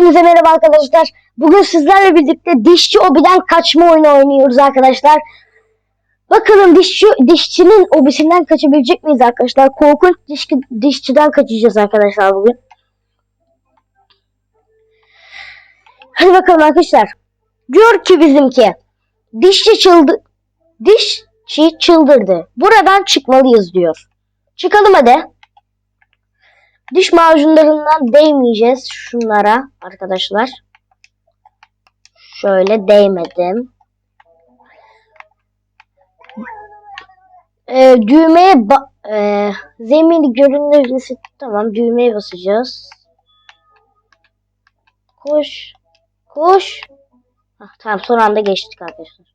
Hepinize merhaba arkadaşlar. Bugün sizlerle birlikte dişçi obiden kaçma oyunu oynuyoruz arkadaşlar. Bakalım dişçi dişçinin obisinden kaçabilecek miyiz arkadaşlar? Korkunç dişçi, dişçiden kaçacağız arkadaşlar bugün. Hadi bakalım arkadaşlar. Diyor ki bizimki dişçi çıldı dişçi çıldırdı. Buradan çıkmalıyız diyor. Çıkalım hadi. Diş macunlarından değmeyeceğiz şunlara arkadaşlar. Şöyle değmedim. Ee, düğmeye ee, zemini görünürlüğü tamam düğmeye basacağız. Koş. Koş. Hah, tamam son anda geçtik arkadaşlar.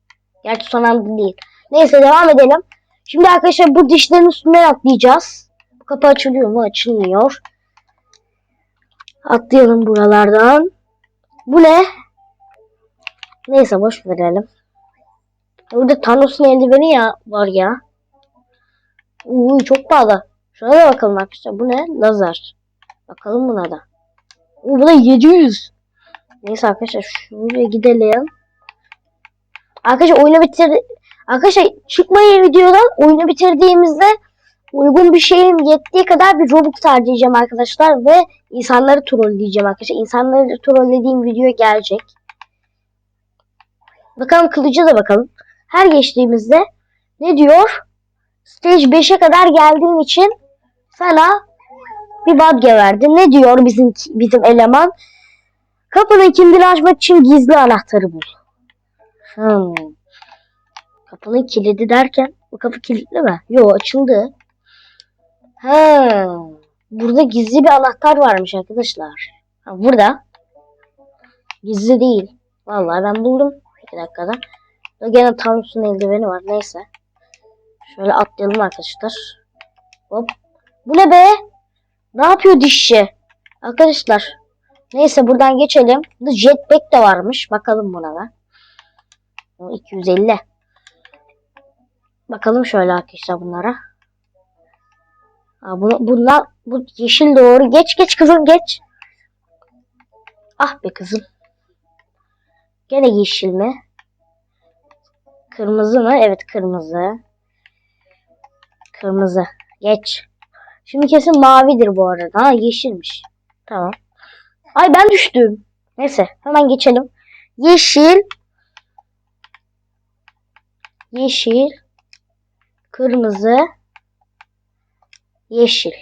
Gerçi son anda değil. Neyse devam edelim. Şimdi arkadaşlar bu dişlerin üstünden atlayacağız. Kapı açılıyor mu? Açılmıyor. Atlayalım buralardan. Bu ne? Neyse boş verelim. Burada Thanos'un eldiveni ya var ya. Uuu çok pahalı. Şuna da bakalım arkadaşlar. Bu ne? Lazer. Bakalım buna da. Uuu bu da 700. Neyse arkadaşlar şuraya gidelim. Arkadaşlar oyunu bitir Arkadaşlar çıkmayı videodan oyunu bitirdiğimizde uygun bir şeyim yettiği kadar bir Robux harcayacağım arkadaşlar ve insanları trolleyeceğim arkadaşlar. İnsanları trollediğim video gelecek. Bakalım kılıcı da bakalım. Her geçtiğimizde ne diyor? Stage 5'e kadar geldiğin için sana bir badge verdi. Ne diyor bizim bizim eleman? Kapının kilidini açmak için gizli anahtarı bul. Hmm. Kapının kilidi derken bu kapı kilitli mi? Yo açıldı. Ha, burada gizli bir anahtar varmış arkadaşlar. Ha, burada. Gizli değil. Vallahi ben buldum. Bir dakikada. Da gene Thanos'un eldiveni var. Neyse. Şöyle atlayalım arkadaşlar. Hop. Bu ne be? Ne yapıyor dişçi? Arkadaşlar. Neyse buradan geçelim. Burada jetpack de varmış. Bakalım buna da. O 250. Bakalım şöyle arkadaşlar bunlara. Ha, bunu, bunlar bu yeşil doğru. Geç geç kızım geç. Ah be kızım. Gene yeşil mi? Kırmızı mı? Evet kırmızı. Kırmızı. Geç. Şimdi kesin mavidir bu arada. Ha yeşilmiş. Tamam. Ay ben düştüm. Neyse hemen geçelim. Yeşil. Yeşil. Kırmızı. Yeşil.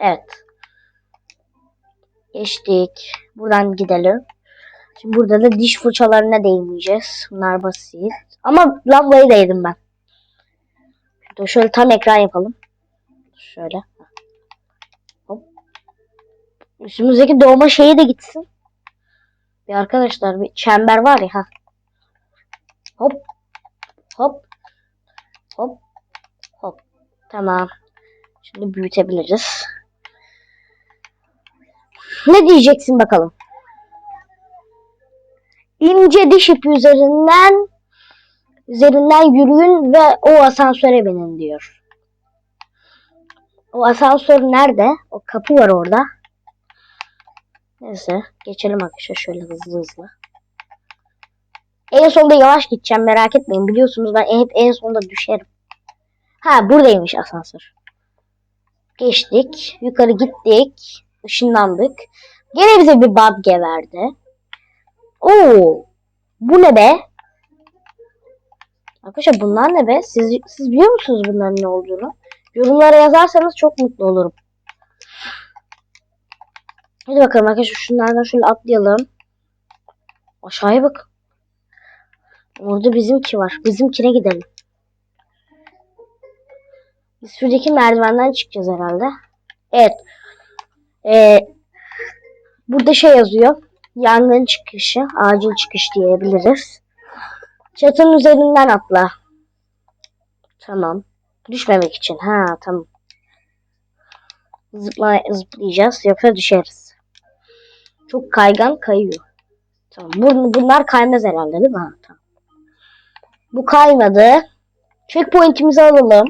Evet. Geçtik. Buradan gidelim. Şimdi burada da diş fırçalarına değmeyeceğiz. Bunlar basit. Ama lambayı değdim ben. Şöyle, şöyle tam ekran yapalım. Şöyle. Hop. Üstümüzdeki doğma şeyi de gitsin. Bir arkadaşlar bir çember var ya. Hop. Hop. Hop. Hop. Tamam. Şimdi büyütebiliriz. Ne diyeceksin bakalım? İnce diş ipi üzerinden üzerinden yürüyün ve o asansöre binin diyor. O asansör nerede? O kapı var orada. Neyse geçelim arkadaşlar şöyle hızlı hızlı. En sonda yavaş gideceğim merak etmeyin. Biliyorsunuz ben hep en sonda düşerim. Ha buradaymış asansör. Geçtik. Yukarı gittik. Işınlandık. Gene bize bir badge verdi. Oo. Bu ne be? Arkadaşlar bunlar ne be? Siz, siz biliyor musunuz bunların ne olduğunu? Yorumlara yazarsanız çok mutlu olurum. Hadi bakalım arkadaşlar şunlardan şöyle atlayalım. Aşağıya bak. Orada bizimki var. Bizimkine gidelim. Şuradaki merdivenden çıkacağız herhalde. Evet. Ee, burada şey yazıyor. Yangın çıkışı, acil çıkış diyebiliriz. Çatının üzerinden atla. Tamam. Düşmemek için. Ha tamam. Zıpla, zıplayacağız yoksa düşeriz. Çok kaygan kayıyor. Tamam. Bun, bunlar kaymaz herhalde değil mi? Ha, tamam. Bu kaymadı. Checkpoint'imizi alalım.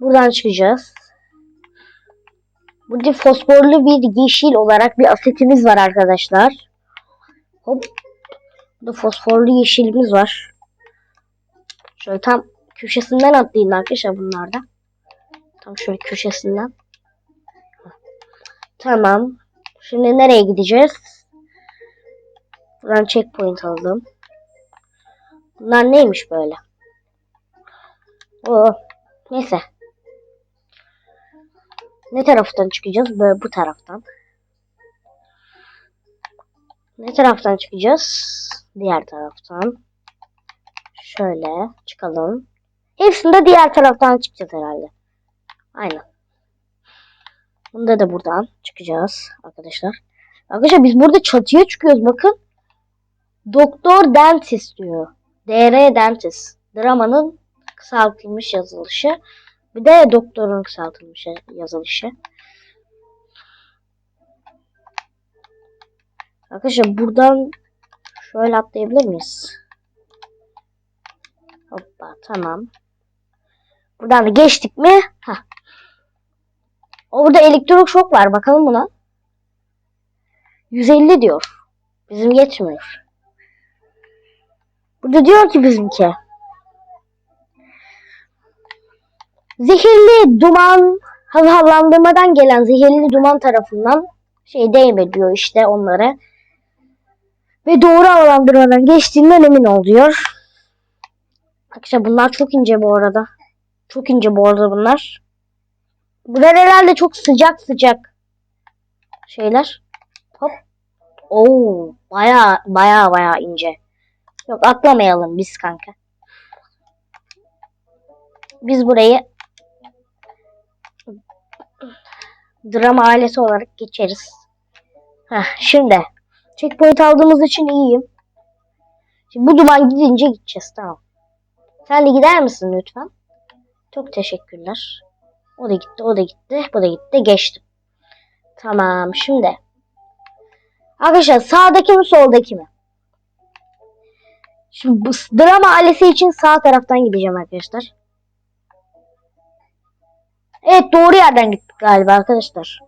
Buradan çıkacağız. Burada fosforlu bir yeşil olarak bir asetimiz var arkadaşlar. Hop. Burada fosforlu yeşilimiz var. Şöyle tam köşesinden atlayın arkadaşlar bunlarda. Tam şöyle köşesinden. Tamam. Şimdi nereye gideceğiz? Buradan checkpoint aldım. Bunlar neymiş böyle? Oo. Neyse. Ne taraftan çıkacağız? Böyle bu taraftan. Ne taraftan çıkacağız? Diğer taraftan. Şöyle çıkalım. Hepsinde diğer taraftan çıkacağız herhalde. Aynen. Bunda da buradan çıkacağız arkadaşlar. Arkadaşlar biz burada çatıya çıkıyoruz bakın. Doktor Dentist diyor. DR Dentist. Dramanın kısaltılmış yazılışı. Bir de doktorun kısaltılmış yazılışı. Arkadaşlar buradan şöyle atlayabilir miyiz? Hoppa tamam. Buradan da geçtik mi? Hah. Orada elektrik şok var. Bakalım buna. 150 diyor. Bizim yetmiyor. Burada diyor ki bizimki. Zehirli duman havalandırmadan gelen zehirli duman tarafından şey değme diyor işte onlara. Ve doğru havalandırmadan geçtiğinden emin ol diyor. Arkadaşlar bunlar çok ince bu arada. Çok ince bu arada bunlar. Bunlar herhalde çok sıcak sıcak şeyler. Hop. Oo, baya baya baya ince. Yok atlamayalım biz kanka. Biz burayı drama ailesi olarak geçeriz. Heh, şimdi checkpoint aldığımız için iyiyim. Şimdi bu duman gidince gideceğiz tamam. Sen de gider misin lütfen? Çok teşekkürler. O da gitti, o da gitti, bu da gitti, geçtim. Tamam, şimdi. Arkadaşlar sağdaki mi, soldaki mi? Şimdi bu drama ailesi için sağ taraftan gideceğim arkadaşlar. Evet doğru yerden gittik galiba arkadaşlar.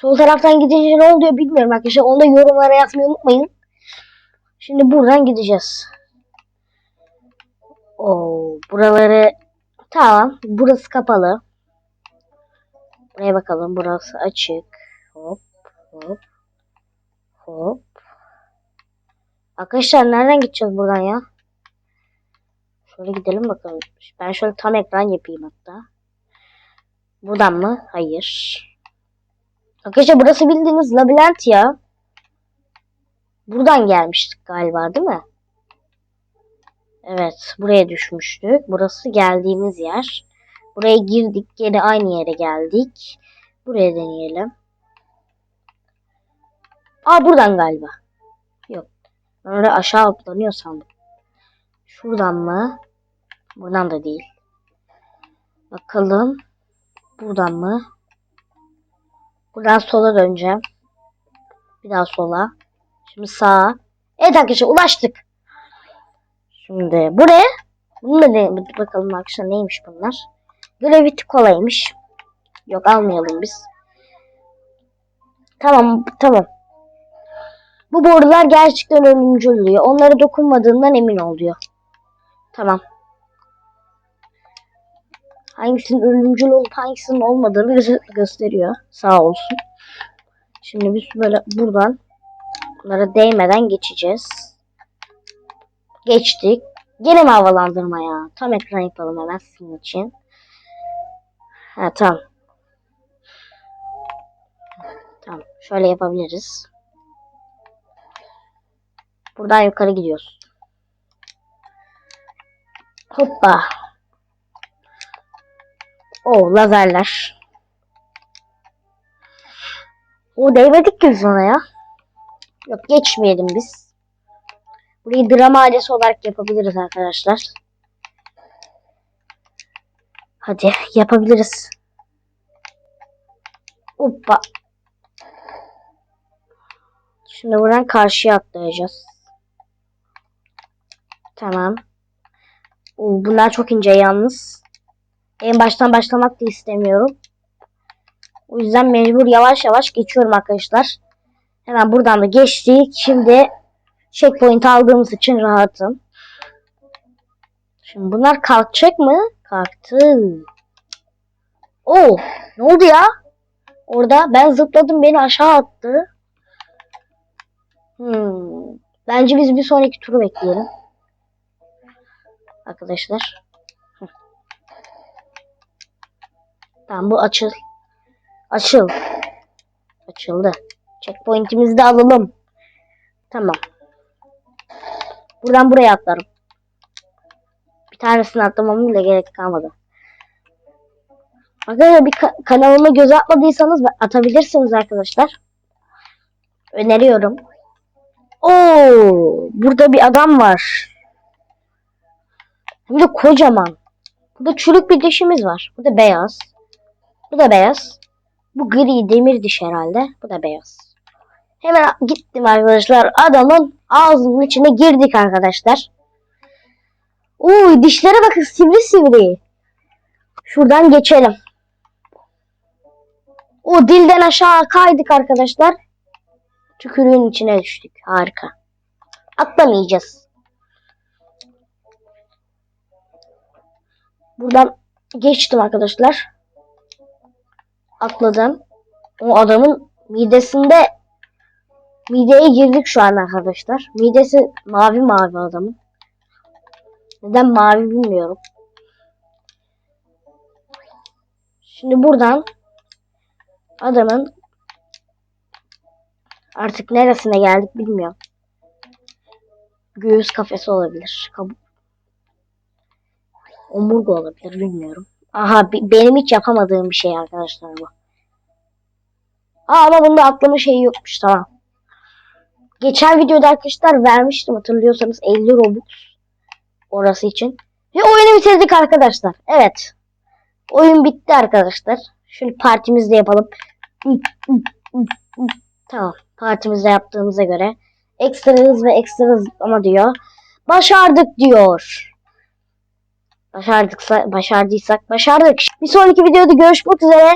Sol taraftan gidince ne oluyor bilmiyorum arkadaşlar. Onu da yorumlara yazmayı unutmayın. Şimdi buradan gideceğiz. Oo, buraları tamam. Burası kapalı. Buraya bakalım. Burası açık. Hop hop hop. Arkadaşlar nereden gideceğiz buradan ya? Şöyle gidelim bakalım. Ben şöyle tam ekran yapayım hatta. Buradan mı? Hayır. Arkadaşlar burası bildiğiniz labirent ya. Buradan gelmiştik galiba değil mi? Evet. Buraya düşmüştük. Burası geldiğimiz yer. Buraya girdik. Geri aynı yere geldik. Buraya deneyelim. Aa buradan galiba. Yok. Ben aşağı atlanıyor sandım. Şuradan mı? Buradan da değil. Bakalım. Buradan mı? Buradan sola döneceğim. Bir daha sola. Şimdi sağa. Evet arkadaşlar ulaştık. Şimdi buraya. Bunu da ne, bakalım arkadaşlar neymiş bunlar. Gravity kolaymış. Yok almayalım biz. Tamam tamam. Bu borular gerçekten ölümcül oluyor. Onlara dokunmadığından emin ol diyor. Tamam. Hangisinin ölümcül olup hangisinin olmadığını gösteriyor. Sağ olsun. Şimdi biz böyle buradan bunlara değmeden geçeceğiz. Geçtik. Gene mi havalandırma ya? Tam ekran yapalım hemen sizin için. Ha tamam. Tamam. Şöyle yapabiliriz. Buradan yukarı gidiyoruz. Hoppa. O lazerler. O değmedik ki biz ona ya. Yok geçmeyelim biz. Burayı drama ailesi olarak yapabiliriz arkadaşlar. Hadi yapabiliriz. Hoppa. Şimdi buradan karşıya atlayacağız. Tamam. Bunlar çok ince yalnız. En baştan başlamak da istemiyorum. O yüzden mecbur yavaş yavaş geçiyorum arkadaşlar. Hemen buradan da geçtik. Şimdi checkpoint aldığımız için rahatım. Şimdi bunlar kalkacak mı? Kalktı. Oo, ne oldu ya? Orada ben zıpladım beni aşağı attı. Hmm. Bence biz bir sonraki turu bekleyelim. Arkadaşlar. Tamam bu açıl. Açıl. Açıldı. Checkpoint'imizi de alalım. Tamam. Buradan buraya atlarım. Bir tanesini atlamam bile gerek kalmadı. Arkadaşlar bir ka- kanalıma göz atmadıysanız atabilirsiniz arkadaşlar. Öneriyorum. Oo, burada bir adam var. Hem de kocaman. Burada çürük bir dişimiz var. Bu da beyaz. Bu da beyaz. Bu gri demir diş herhalde. Bu da beyaz. Hemen gittim arkadaşlar. Adamın ağzının içine girdik arkadaşlar. Uy dişlere bakın sivri sivri. Şuradan geçelim. O dilden aşağı kaydık arkadaşlar. Tükürüğün içine düştük. Harika. Atlamayacağız. Buradan geçtim arkadaşlar. Atladım. O adamın midesinde mideye girdik şu an arkadaşlar. Midesi mavi mavi adamın. Neden mavi bilmiyorum. Şimdi buradan adamın artık neresine geldik bilmiyorum. Göğüs kafesi olabilir. Omurga olabilir bilmiyorum. Aha benim hiç yapamadığım bir şey arkadaşlar bu. Aa, ama bunda atlama şeyi yokmuş tamam. Geçen videoda arkadaşlar vermiştim hatırlıyorsanız 50 Robux orası için. Ve oyunu bitirdik arkadaşlar. Evet. Oyun bitti arkadaşlar. Şunu partimizde yapalım. Tamam. Partimizde yaptığımıza göre ekstra hız ve ekstra zıplama diyor. Başardık diyor. Başardıksa, başardıysak başardık. Bir sonraki videoda görüşmek üzere.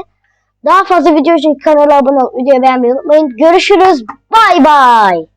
Daha fazla video için kanala abone olup videoyu beğenmeyi unutmayın. Görüşürüz. Bay bay.